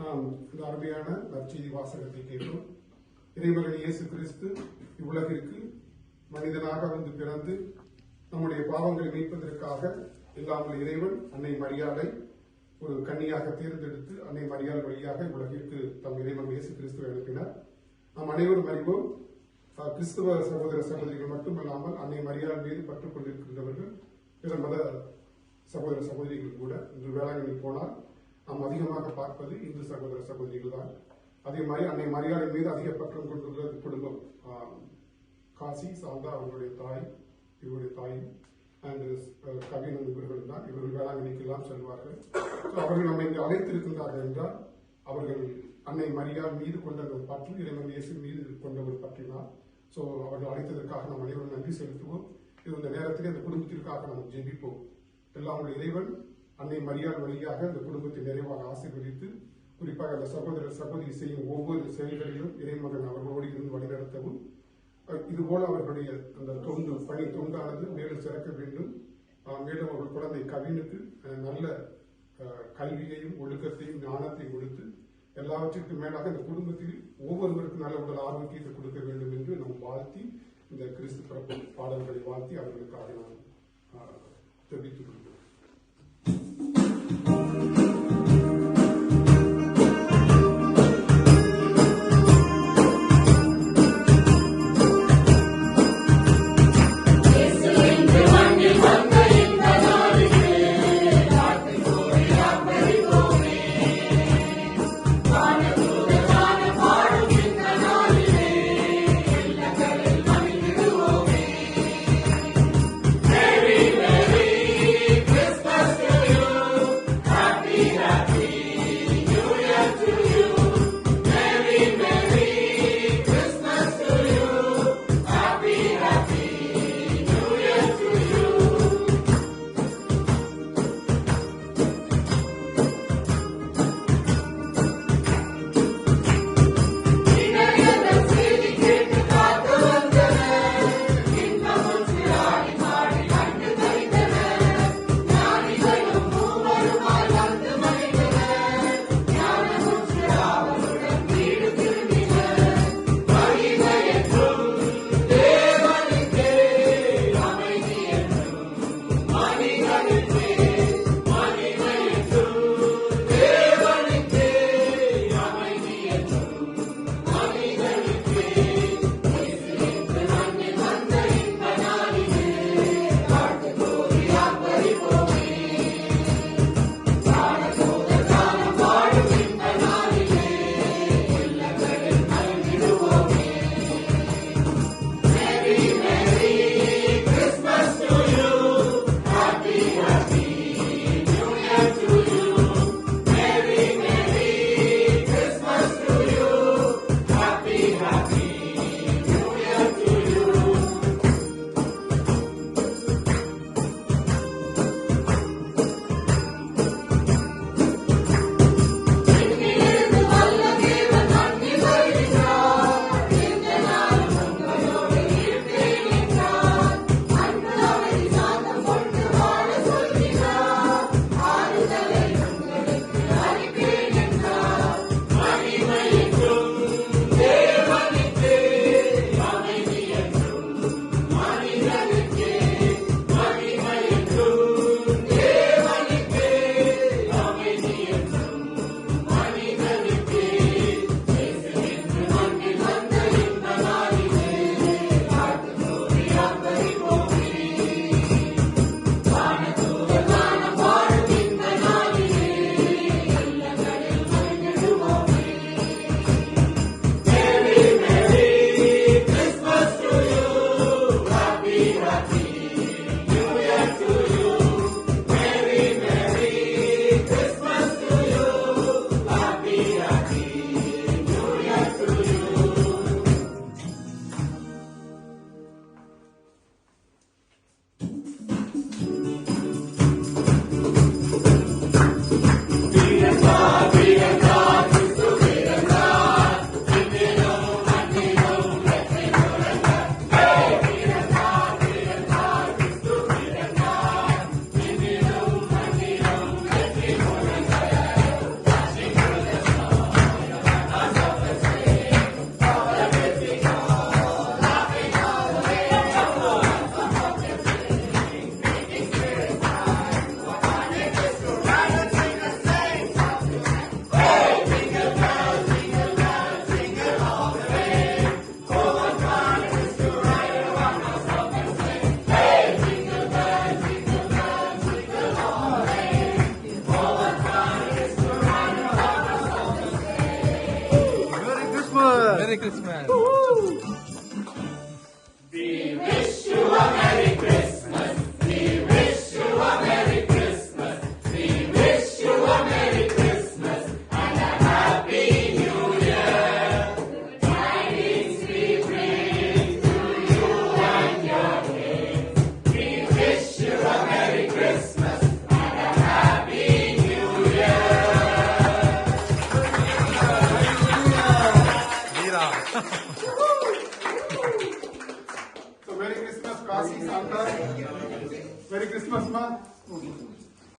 நாம் இந்த அருமையான நற்செய்தி வாசகத்தை கேட்டோம். இறைமகன் இயேசு கிறிஸ்து இவ்வுலகிற்கு மனிதனாக வந்து பிறந்து நம்முடைய பாவங்களை மீட்பதற்காக இல்லாமல் இறைவன் அன்னை மரியாதை ஒரு கன்னியாக தேர்ந்தெடுத்து அன்னை மரியாள் வழியாக இவ்வுலகிற்கு தம் இறைவன் இயேசு கிறிஸ்துவை அனுப்பினார். நாம் அனைவரும் அறிவோம் கிறிஸ்துவ சகோதர சகோதரிகள் மட்டுமல்லாமல் அன்னை மரியாள் மீது பற்றுக் கொண்டிருக்கின்றவர்கள் பிற மத சகோதர சகோதரிகள் கூட இன்று வேளாங்கண்ணி போனால் நாம் அதிகமாக பார்ப்பது இந்து சகோதர சகோதரிகள் தான். அதே மாதிரி அன்னை மரியாதை மீது அதிக பக்கம் கொண்டுள்ள குடும்பம். காசி சாந்தா அவர்களுடைய தாய் இவருடைய தாய் அண்ட் uh, கவின் இவர்கள் தான். இவர்கள் வேளாங்கண்ணிக்கு எல்லாம் செல்வார்கள். அவர்கள் நம்மை இங்கு அழைத்திருக்கின்றார்கள் என்றால் அவர்கள் அன்னை மரியாள் மீது கொண்ட ஒரு பற்று இறைவன் இயேசு மீது கொண்ட ஒரு பற்றினால் ஸோ அவர்கள் அழைத்ததற்காக நாம் அனைவரும் நன்றி செலுத்துவோம். இது இந்த நேரத்தில் அந்த குடும்பத்திற்காக நாம் ஜெபிப்போம். எல்லாம் உள்ள இறைவன் அன்னை மரியாள் வழியாக அந்த குடும்பத்தை நிறைவாக ஆசீர்வதித்து குறிப்பாக அந்த சகோதர சகோதரி செய்யும் ஒவ்வொரு செயல்களிலும் இறைமகன் அவர்களோடு இருந்து வழிநடத்தவும். இதுபோல அவர்களுடைய அந்த தொண்டு பணி தொண்டானது மேலும் சிறக்க வேண்டும். மேலும் அவர்கள் குழந்தை கவினுக்கு நல்ல கல்வியையும் ஒழுக்கத்தையும் ஞானத்தையும் கொடுத்து எல்லாவற்றிற்கும் மேலாக இந்த குடும்பத்தில் ஒவ்வொருவருக்கும் நல்ல உடல் ஆரோக்கியத்தை கொடுக்க வேண்டும் என்று நாம் வாழ்த்தி இந்த கிறிஸ்து பிறப்பு பாடல்களை வாழ்த்தி அவர்களுக்காக நான் தெரிவித்துக் ஜெபித்துக் Merry Christmas. So Merry Christmas, Kasi, Santa. Merry Christmas, ma.